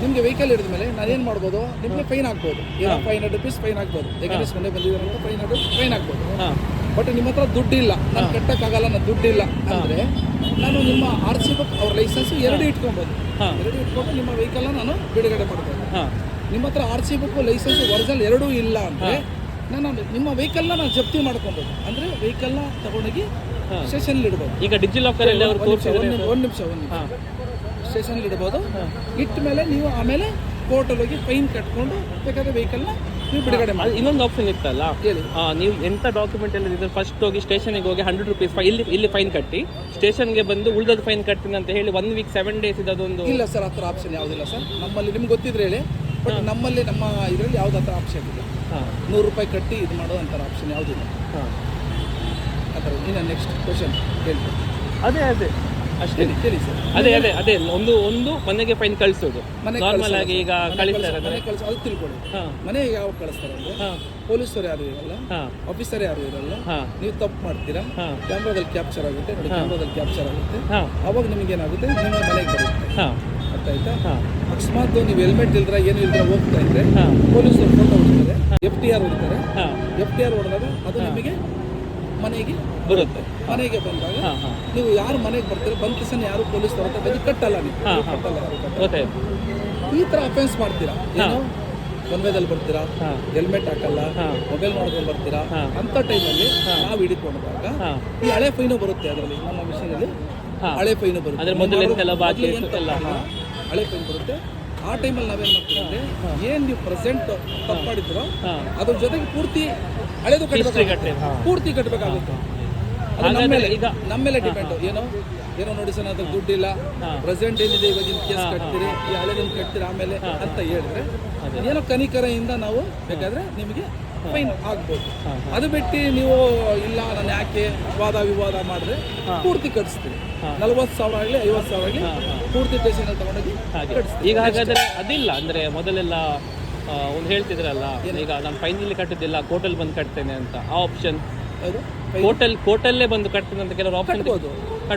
ನಿಮಗೆ ವೆಹಿಕಲ್ ಹಿಡಿದ ಮೇಲೆ ನಾನು ಏನು ಮಾಡ್ಬೋದು? ನಿಮಗೆ ಫೈನ್ ಹಾಕ್ಬೋದು ಏನೋ ಫೈವ್ ಹಂಡ್ರೆಡ್ ರುಪೀಸ್ ಫೈನ್ ಹಾಕ್ಬೋದು ಯಾಕಂದ್ರೆ ಮನೆ ಬಂದಿದ್ದಾರೆ ಅಂತ ಫೈವ್ ಹಂಡ್ರೆಡ್ ಫೈನ್ ಹಾಕ್ಬೋದು ಬಟ್ ನಿಮ್ಮ ಹತ್ರ ದುಡ್ಡಿಲ್ಲ. ನಾನು ಕಟ್ಟಕ್ಕಾಗಲ್ಲ ನಾನು ದುಡ್ಡಿಲ್ಲ ಅಂದರೆ ನಾನು ನಿಮ್ಮ ಆರ್ ಸಿ ಬುಕ್ ಅವ್ರ ಲೈಸೆನ್ಸ್ ಎರಡು ಇಟ್ಕೊಬೋದು. ಎರಡು ಇಟ್ಕೊಂಡು ನಿಮ್ಮ ವೆಹಿಕಲ್ನ ನಾನು ಬಿಡುಗಡೆ ಮಾಡ್ಬೋದು. ನಿಮ್ಮ ಹತ್ರ R C book licence original ಎರಡೂ ಇಲ್ಲ ಅಂದರೆ ನಾನು ನಿಮ್ಮ ವೆಹಿಕಲ್ನ ನಾನು ಜಪ್ತಿ ಮಾಡ್ಕೊಬೋದು. ಅಂದರೆ ವೆಹಿಕಲ್ನ ತಗೊಂಡೋಗಿ ಸ್ಟೇಷನ್ ಸ್ಟೇಷನ್ಲಿ ಇಡ್ಬೋದು. ಈಗ ಡಿಜಿ ಲಾಕರ್ ಒಂದು ನಿಮಿಷ ಒಂದು ನಿಮಿಷ ಒಂದು ನಿಮಿಷ ಹಾಂ ಸ್ಟೇಷನ್ಲಿ ಇಡ್ಬೋದು ಇಟ್ಟ ಮೇಲೆ ನೀವು ಆಮೇಲೆ ಕೋರ್ಟಲ್ಲಿ ಹೋಗಿ ಫೈನ್ ಕಟ್ಕೊಂಡು ಬೇಕಾದ್ರೆ ವೆಹಿಕಲ್ನ ನೀವು ಬಿಡುಗಡೆ ಮಾಡಿ ಇನ್ನೊಂದು ಆಪ್ಷನ್ ಇತ್ತಲ್ಲ? ಹೇಳಿ. ನೀವು ಎಂಥ ಡಾಕ್ಯುಮೆಂಟ್ ಎಲ್ಲ ಇದ್ರೆ ಫಸ್ಟ್ ಹೋಗಿ ಸ್ಟೇಷನ್ಗೆ ಹೋಗಿ ಹಂಡ್ರೆಡ್ ರುಪೀಸ್ ಇಲ್ಲಿ ಇಲ್ಲಿ ಫೈನ್ ಕಟ್ಟಿ ಸ್ಟೇಷನ್ಗೆ ಬಂದು ಉಳಿದದ್ದು ಫೈನ್ ಕಟ್ತೀನಿ ಅಂತ ಹೇಳಿ ಒನ್ ವೀಕ್ ಸೆವೆನ್ ಡೇಸ್ ಅದೊಂದು ಇಲ್ಲ ಸರ್ ಆ ಥರ ಆಪ್ಷನ್ ಯಾವುದಿಲ್ಲ ಸರ್ ನಮ್ಮಲ್ಲಿ ನಿಮ್ಗೆ ಗೊತ್ತಿದ್ರೆ ಹೇಳಿ. ಬಟ್ ನಮ್ಮಲ್ಲಿ ನಮ್ಮ ಇದರಲ್ಲಿ ಯಾವ್ದು ಆ ಥರ ಆಪ್ಷನ್ ಇಲ್ಲ. ನೂರು ರೂಪಾಯಿ ಕಟ್ಟಿ ಇದು ಮಾಡೋ ಅಂತ ಆಪ್ಷನ್ ಯಾವುದಿಲ್ಲ ಹಾಂ. ಆ ಥರ. ಇನ್ನು ನೆಕ್ಸ್ಟ್ ಕ್ವಶನ್ ಹೇಳ್ತೀನಿ. ಅದೇ ಅದೇ. ಅಷ್ಟೇ. ಹೇಳಿ ಸರ್. ಅದೇ ಅದೇ ಅದೇ ಒಂದು ಒಂದು ಮನೆಗೆ ಫೈನ್ ಕಳಿಸೋದು. ನಾರ್ಮಲ್ ಆಗಿ ಈಗ ಕಳಿಸ್ತಾರೆ ಕಳ್ಸ- ಅಂದ್ರೆ. ಮನೆಗೆ ಅದು ತಿಳ್ಕೊಳ್ಳಿ. ಹಾಂ. ಮನೆಗೆ ಯಾವ ಕಳಿಸ್ತಾರೆ ಅಂದ್ರೆ ಪೊಲೀಸರು ಯಾರು ಇರಲ್ಲ ಆಫೀಸರ್ ಯಾರು ಇರಲ್ಲ ಹಾಂ. ನೀವು ತಪ್ಪು ಮಾಡ್ತೀರಾ ಹಾಂ. ಕ್ಯಾಮ್ರಾದಲ್ಲಿ ಕ್ಯಾಪ್ಚರ್ ಆಗುತ್ತೆ ನೋಡಿ ಕ್ಯಾಮ್ರಾದಲ್ಲಿ ಕ್ಯಾಪ್ಚರ್ ಆಗುತ್ತೆ. ಅವಾಗ ನಿಮ್ಗೆ ಏನಾಗುತ್ತೆ? ನಿಮ್ಮ ಮನೆಗೆ ಬರುತ್ತೆ. ಅರ್ಥ ಆಯ್ತಾ? ಹಾಂ. ಅಕಸ್ಮಾತ್ ನೀವು ಹೆಲ್ಮೆಟ್ ಇಲ್ದ್ರ ಏನು ಇಲ್ದ್ರ ಹೋಗ್ತಾ ಇದ್ರೆ ಪೊಲೀಸರು ಫೋಟೋ ಹೊಡಿತಾರೆ ಎಫ್ ಟಿ ಆರ್ ಹೊಡಿತಾರೆ. ಎಫ್ ಟಿ ಆರ್ ಹೊಡೆದಾಗ ಅದು ನಿಮಗೆ ಮನೆಗೆ ಬರುತ್ತೆ. ಮನೆಗೆ ಬಂದಾಗ ನೀವು ಯಾರು ಮನೆಗೆ ಬರ್ತೀರಿ ಬಂದ ತಕ್ಷಣ ಯಾರು ಪೊಲೀಸ್ ತಗೋತಾರೆ ಬಂದು ಕಟ್ಟಲ್ಲ ನೀವು. ಕಟ್ಟಲ್ಲ ಗೊತ್ತಾಯ್ತು ಈ ಥರ ಅಫೆನ್ಸ್ ಮಾಡ್ತೀರಾ? ಏನು ಒನ್ವೇದಲ್ಲಿ ಬರ್ತೀರಾ? ಹೆಲ್ಮೆಟ್ ಹಾಕಲ್ಲ. ಮೊಬೈಲ್ ನೋಡ್ಕೊಂಡು ಬರ್ತೀರಾ. ಅಂತ ಟೈಮಲ್ಲಿ ನಾವು ಹಿಡಿಕೊಂಡಾಗ ಹಾಂ. ಈ ಹಳೆ ಫೈನು ಬರುತ್ತೆ ಅದರಲ್ಲಿ ನಮ್ಮ ವಿಷಯದಲ್ಲಿ ಹಾಂ. ಹಳೆ ಫೈನು ಬರುತ್ತೆ? ಹಳೆ ಫೈನ್ ಬರುತ್ತೆ. ಆ ಟೈಮಲ್ಲಿ ನಾವೇನು ಮಾಡ್ತೀವಿ ಅಂದರೆ ಏನು ನೀವು ಪ್ರೆಸೆಂಟ್ ತಪ್ಪು ಮಾಡಿದ್ರೋ ಅದ್ರ ಜೊತೆಗೆ ಪೂರ್ತಿ ಹಳೆದು ಕಟ್ಟಬೇಕಾಗುತ್ತೆ ಕಟ್ಟೆ ಪೂರ್ತಿ ಕಟ್ಟಬೇಕಾಗುತ್ತೆ ಅದು ನಮ್ಮ ಹಾಗಾದ್ರೆ ಮೇಲೆ ಈಗ ನಮ್ಮ ಮೇಲೆ ಡಿಪೆಂಡ್ ಏನೋ ಏನೋ ನೋಡಿ ಸರ್ ಅದಕ್ಕೆ ದುಡ್ಡಿಲ್ಲ. ಪ್ರೆಸೆಂಟ್ ಏನಿದೆ ಇವಾಗಿನ ಕೇಸ್ ಕಟ್ತೀರಿ ಈ ಹಳೆದನ್ನು ಕಟ್ತೀರಿ ಆಮೇಲೆ ಅಂತ ಹೇಳಿದ್ರೆ ಏನೋ ಕನಿಕರೆಯಿಂದ ನಾವು ಬೇಕಾದ್ರೆ ನಿಮಗೆ ಫೈನ್ ಆಗ್ಬೋದು. ಅದು ಬಿಟ್ಟು ನೀವು ಇಲ್ಲ ನಾನು ಯಾಕೆ ವಾದ ವಿವಾದ ಮಾಡಿದ್ರೆ ಪೂರ್ತಿ ಕಟ್ಸ್ತೀವಿ. ನಲ್ವತ್ತು ಸಾವಿರ ಆಗಲಿ ಐವತ್ತು ಸಾವಿರ ಆಗಲಿ ಪೂರ್ತಿ ಸ್ಟೇಷನಲ್ಲಿ ತಗೊಂಡೋಗಿ ಕಟ್ಸ್ತೀವಿ ಈಗ ಹಾಗಾದ್ರೆ ಅದಿಲ್ಲ ಅಂದ್ರೆ ಮೊದಲೆಲ್ಲ ಒಂದು ಹೇಳ್ತಿದ್ರಲ್ಲ ಈಗ ನಾನು ಫೈನಲಿ ಕಟ್ಟುದಿಲ್ಲ ಕೋರ್ಟಲ್ಲಿ ಬಂದು ಕಟ್ತೇನೆ ಅಂತ ಆ ಆಪ್ಷನ್ ಕೋಟಲ್ ಕೋರ್ಟಲ್ಲೇ ಬಂದು ಕಟ್ತೇನೆ ಅಂತ ಕೆಲವರು ಆಪ್ಷನ್ ಕಟ್ಬೋದು.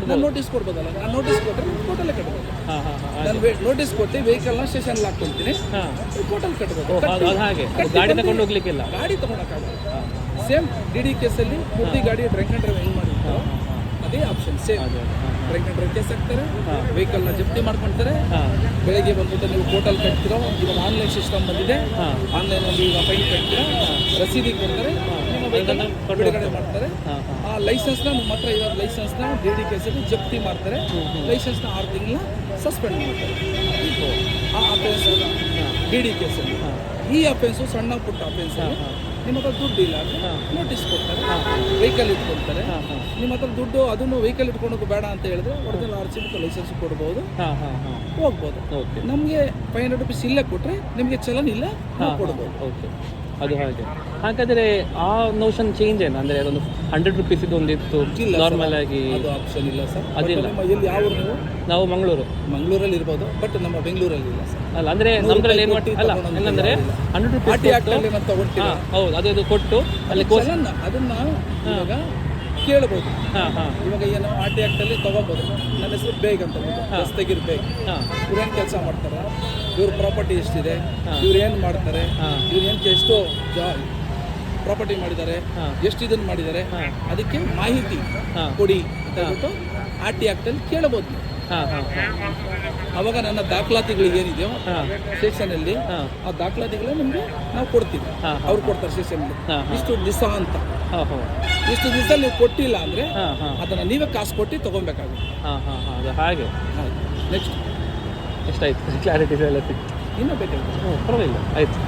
ನಾನು ನೋಟಿಸ್ ಕೊಡ್ಬೋದಲ್ಲ? ನಾನು ನೋಟಿಸ್ ಕೊಟ್ಟರೆ ಕೋರ್ಟಲ್ಲೇ ಕಟ್ಬೋದು. ಹಾಂ ಹಾಂ ಹಾಂ ನಾನು ನೋಟಿಸ್ ಕೊಟ್ಟು ವೆಹಿಕಲ್ನ ಸ್ಟೇಷನ್ಗೆ ಹಾಕ್ಕೊಳ್ತೀನಿ ಹಾಂ. ಕೋರ್ಟಲ್ಲಿ ಕಟ್ಬೋದು. ಅದು ಹಾಗೆ. ಗಾಡಿ ತಗೊಂಡು ಹೋಗ್ಲಿಕ್ಕಿಲ್ಲ. ಗಾಡಿ ತಗೊಳಕ್ಕಾಗಲ್ಲ. ಸೇಮ್ ಡಿ ಡಿ ಕೇಸಲ್ಲಿ ಪೂರ್ತಿ ಗಾಡಿ ಡ್ರಂಕ್ ಅಂಡ್ ಡ್ರೈವ್ ಮಾಡಿ ಮಾಡಿರ್ತಾರೋ ಅದೇ ಆಪ್ಷನ್ ಸೇಮ್ ಡ್ರೈವ್ ಕೇಸ್ ಹಾಕ್ತಾರೆ. ವೆಹಿಕಲ್ನ ಜಪ್ತಿ ಮಾಡ್ಕೊಳ್ತಾರೆ ಬೆಳಗ್ಗೆ ಬಂದ್ಬಿಟ್ಟು ನೀವು ಹೋಟೆಲ್ ಕಟ್ತಿರೋ ಇವಾಗ ಆನ್ಲೈನ್ ಸಿಸ್ಟಮ್ ಬಂದಿದೆ. ಆನ್ಲೈನ್ ಆನ್ಲೈನಲ್ಲಿ ಈಗ ಫೈನ್ ಕಟ್ತೀರಾ ರಸೀದಿ ಕೊಡ್ತಾರೆ. ನಿಮ್ಮ ವೆಹಿಕಲ್ನ ಬಿಡುಗಡೆ ಮಾಡ್ತಾರೆ. ಆ ಲೈಸೆನ್ಸ್ನ ನಿಮ್ಮ ಹತ್ರ ಇರೋ ಲೈಸೆನ್ಸ್ನ ಡಿ ಡಿ ಕೇಸಲ್ಲಿ ಜಪ್ತಿ ಮಾಡ್ತಾರೆ. ಲೈಸೆನ್ಸ್ನ ಆರು ತಿಂಗಳ ಸಸ್ಪೆಂಡ್ ಮಾಡ್ತಾರೆ. ಆ ಅಫೆನ್ಸ್ ಡಿ ಡಿ ಕೇಸಲ್ಲಿ ಈ ಅಫೆನ್ಸು ಸಣ್ಣ ಪುಟ್ಟ ಅಫೆನ್ಸ್ ನಿಮ್ಮ ಹತ್ರ ದುಡ್ಡು ಇಲ್ಲ ಅಂದರೆ ನೋಟಿಸ್ ಕೊಡ್ತಾರೆ ವೆಹಿಕಲ್ ಇಟ್ಕೊಳ್ತಾರೆ. ನಿಮ್ಮ ಹತ್ರ ದುಡ್ಡು ಅದನ್ನು ವೆಹಿಕಲ್ ಇಟ್ಕೊಳೋಕೆ ಬೇಡ ಅಂತ ಹೇಳಿದ್ರೆ original R C book licence ಕೊಡ್ಬೋದು. ಹೋಗ್ಬೋದು. ಓಕೆ ನಮಗೆ ಫೈವ್ ಹಂಡ್ರೆಡ್ ರುಪೀಸ್ ಇಲ್ಲೇ ಕೊಟ್ಟರೆ ನಿಮಗೆ ಚಲನ್ ಇಲ್ಲ ಕೊಡ್ಬೋದು. ಓಕೆ ಅದು ಹಾಗೆ. ಹಾಗಾದ್ರೆ ಆ ನೋಷನ್ ಚೇಂಜ್ ಏನು? ಅಂದ್ರೆ ಅದೊಂದು ಹಂಡ್ರೆಡ್ ರುಪೀಸ್ ಒಂದು ಇತ್ತು ಇಲ್ಲ sir. ನಾರ್ಮಲ್ ಆಗಿ ಅದು ಆಪ್ಷನ್ ಇಲ್ಲ ಸರ್. ಅದಿಲ್ಲ. ಎಲ್ಲಿ ಯಾವ ಊರು ನಾವು? ಮಂಗಳೂರು. ಮಂಗಳೂರಲ್ಲಿ ಇರ್ಬೋದು ಬಟ್ ನಮ್ಮ ಬೆಂಗಳೂರಲ್ಲಿ ಇಲ್ಲ ಸರ್. ಅಲ್ಲ ಅಂದ್ರೆ ನಮ್ಮದ್ರಲ್ಲಿ ನಮ್ದ್ರಲ್ಲಿ ಏನು ಮಾಡಿ ಅಲ್ಲ ಏನಂದ್ರೆ ಹಂಡ್ರೆಡ್ ರುಪೀಸ್ ಹೌದು ಅದು ಕೊಟ್ಟು ಅಲ್ಲಿ ಅದನ್ನ ಇವಾಗ ಕೇಳ್ಬೋದು. ಹಾಂ ಹಾಂ. ಇವಾಗ ಏನು ಆರ್ ಟಿ ಆಕ್ಟಲ್ಲಿ ತಗೋಬೋದು. ನನ್ನ ಹೆಸರು ಬೇಗ್ ಅಂತ. ದಸ್ತಗಿರ್ ಬೇಗ್. ಹಾಂ. ಇವ್ರು ಏನು ಕೆಲಸ ಮಾಡ್ತಾರೆ? ಇವ್ರ ಪ್ರಾಪರ್ಟಿ ಎಷ್ಟಿದೆ? ಹಾ. ಇವ್ರು ಏನು ಮಾಡ್ತಾರೆ? ಹಾಂ. ಇವ್ರು ಏನು ಎಷ್ಟು ಜಾ ಪ್ರಾಪರ್ಟಿ ಮಾಡಿದ್ದಾರೆ? ಹಾಂ. ಎಷ್ಟು ಇದನ್ನು ಮಾಡಿದ್ದಾರೆ? ಹಾಂ. ಅದಕ್ಕೆ ಮಾಹಿತಿ ಹಾಂ. ಕೊಡಿ ಅಂತ ಹೇಳ್ಬಿಟ್ಟು ಆರ್ ಟಿ ಆಕ್ಟಲ್ಲಿ ಹಾಂ ಅವಾಗ ನನ್ನ ದಾಖಲಾತಿಗಳು ಏನಿದೆಯೋ ಸೆಕ್ಷನ್ ಅಲ್ಲಿ ಆ ದಾಖಲಾತಿಗಳು ನಿಮಗೆ ನಾವು ಕೊಡ್ತೀವಿ. ಅವ್ರು ಕೊಡ್ತಾರೆ ಸೆಕ್ಷನ್ ಇಷ್ಟು ದಿವಸ ಅಂತ. ಇಷ್ಟು ದಿವಸ ನೀವು ಕೊಟ್ಟಿಲ್ಲ ಅಂದರೆ ಅದನ್ನ ನೀವೇ ಕಾಸು ಕೊಟ್ಟು ತಗೊಬೇಕಾಗುತ್ತೆ ಹಾಗೆ. ನೆಕ್ಸ್ಟ್ ಎಷ್ಟಾಯ್ತು? ಕ್ಲಾರಿಟೀಸ್ ಎಲ್ಲ ಸಿಕ್ತು. ಇನ್ನೂ ಬೇಕಾಗುತ್ತೆ ಪರವಾಗಿಲ್ಲ. ಆಯ್ತು.